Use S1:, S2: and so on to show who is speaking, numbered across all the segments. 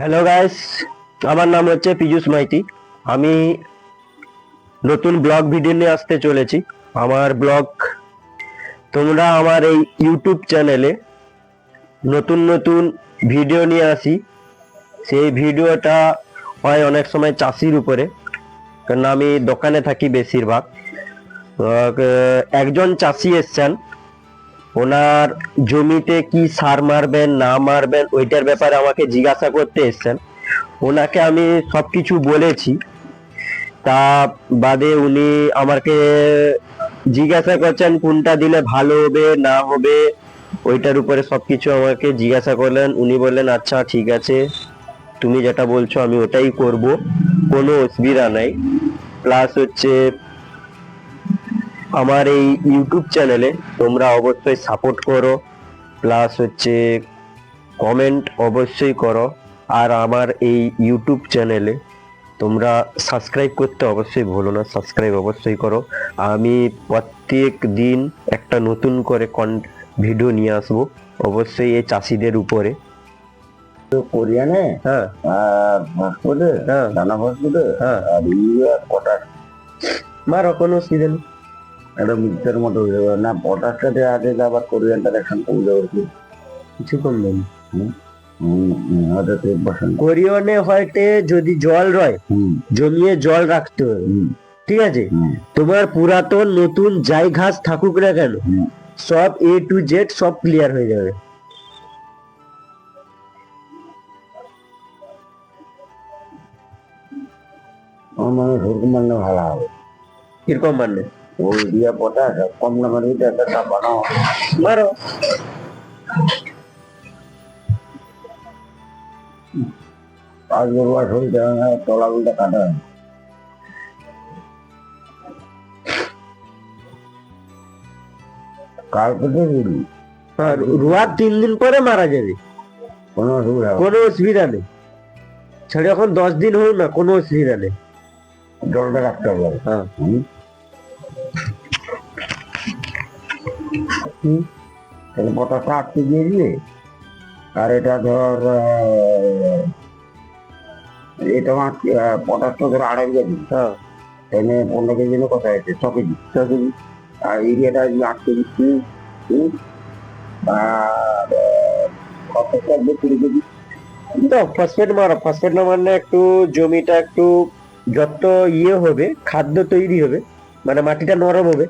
S1: Hello guys আমার নাম হচ্ছে পীযুষ মাইতি। আমি নতুন ব্লগ ভিডিও নিয়ে আসতে চলেছি। আমার ব্লগ, তোমরা আমার এই ইউটিউব চ্যানেলে নতুন নতুন ভিডিও নিয়ে আসি। সেই ভিডিওটা হয় অনেক সময় চাষির উপরে কারণ আমি দোকানে থাকি বেশিরভাগ। একজন চাষি এসছেন। ওনার জমিতে কি সার মারবেন, না মারবেন, ওইটার ব্যাপারে আমাকে জিজ্ঞাসা করতে এসছেন। ওনাকে আমি সব কিছু বলেছি। তা বাদে উনি আমাকে জিজ্ঞাসা করছেন, কোনটা দিলে ভালো হবে, না হবে, ওইটার উপরে সবকিছু আমাকে জিজ্ঞাসা করলেন। উনি বললেন আচ্ছা ঠিক আছে। তুমি যেটা বলছো, আমি ওটাই করব। কোনো অসুবিধা নাই। প্লাস হচ্ছে আমার এই ইউটিউব চ্যানেলে তোমরা অবশ্যই সাপোর্ট করো প্লাস হচ্ছে কমেন্ট অবশ্যই করো আর আমার এই ইউটিউব চ্যানেলে তোমরা সাবস্ক্রাইব করতে অবশ্যই ভুলো না সাবস্ক্রাইব অবশ্যই করো। আমি প্রত্যেক দিন একটা নতুন করে কন ভিডিও নিয়ে আসব অবশ্যই এই চাষিদের উপরে।
S2: কোরিয়ানে?
S1: হ্যাঁ। হ্যাঁ। হ্যাঁ।
S2: আর
S1: মারো কোনো অসুবিধা নেই।
S2: একটা মিক্সের মতো হয়ে যাবে। না পটাশটাতে আগে যে আবার কোরিয়ানটা দেখেন কমে যাবে কি
S1: কিছু কম নেই
S2: হুম হুম হয়তো তেল বসান।
S1: কোরিয়নে হয়তে যদি জল রয় জমিয়ে জল রাখতে হবে ঠিক আছে? তোমার পুরাতন নতুন যাই ঘাস থাকুক না কেন সব এ টু জেড সব ক্লিয়ার হয়ে যাবে।
S2: আমার মনে হয় মানলে ভালো হবে।
S1: কীরকম মানে
S2: পাঁচ তলাগুলটা কাটা। হয়। কাল রুড়ি
S1: আর তিন দিন পরে মারা যাবে।
S2: কোনো অসুবিধা
S1: কোনো অসুবিধা নেই। ছেড়ে এখন দশ দিন হোক না কোনো অসুবিধা নেই।
S2: জলটা রাখতে হবে
S1: হ্যাঁ।
S2: হুম। তাহলে পটাশটা দিয়ে আর এটা ধর আহ, এটা আমার পটাশটা ধর আড়াই কেজি।
S1: হ্যাঁ।
S2: তাহলে পনেরো কেজি কথা হয়েছে? ছ কেজি। ছ কেজি। আর ইউরিয়াটা আট কেজি। আর কতটা কুড়ি কেজি।
S1: তো ফসফেট মারো ফসফেট না মারলে একটু জমিটা একটু যত ইয়ে হবে খাদ্য তৈরি হবে মানে মাটিটা নরম হবে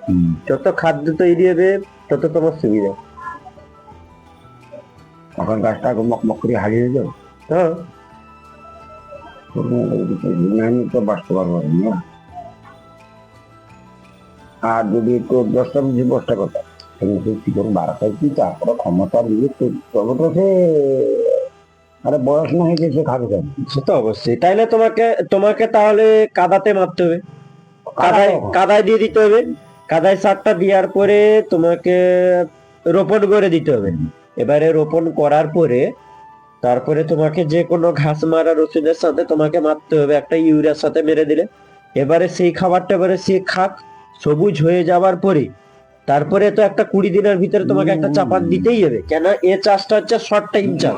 S1: যত খাদ্য তৈরি হবে তত তোমার সুবিধা।
S2: তখন গাছটা মক মক করে হারিয়ে যাবে
S1: হ্যাঁ।
S2: আমি তো বাঁচতে পারব না আর যদি একটু দশটা বুঝি দশটা কথা তুমি করে বাড়াতে কি তারপরে ক্ষমতা দিয়ে তবে তো সে আরে বয়স না হয়েছে সে খাবে কেন?
S1: সে তো অবশ্যই। তাইলে তোমাকে তোমাকে তাহলে কাদাতে মারতে হবে। কাদায় কাদায় দিয়ে দিতে হবে। কাদায় সারটা দেওয়ার পরে তোমাকে রোপণ করে দিতে হবে। এবারে রোপণ করার পরে তারপরে তোমাকে যে কোনো ঘাস মারার ওষুধের সাথে তোমাকে মারতে হবে একটা ইউরিয়ার সাথে মেরে দিলে। এবারে সেই খাবারটা এবারে সে খাক সবুজ হয়ে যাওয়ার পরে তারপরে তো একটা কুড়ি দিনের ভিতরে তোমাকে একটা চাপান দিতেই হবে। কেন? এ চাষটা হচ্ছে শর্ট টাইম চাষ।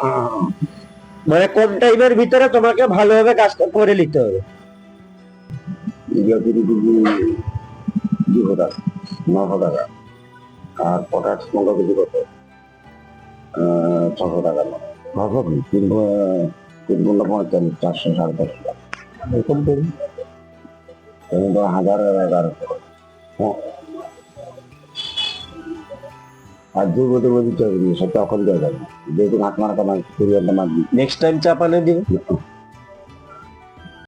S1: মানে কম টাইমের ভিতরে তোমাকে ভালোভাবে কাজটা করে নিতে হবে।
S2: দুশো টাকা নশো টাকা আর পটাশ পনেরো কেজি কত ছশো টাকা ছশো কি তিন তিন পনেরো পঁয়তাল্লিশ চারশো সাড়ে চারশো। টাকা
S1: এরকম করি
S2: তো হাজার এগারোশো হ্যাঁ। আর যে বলতে বলতে চলে গিয়ে সে তখন যাবে যেহেতু ঘাট মারা কুড়ি
S1: নেক্সট টাইম চাপানে দিবে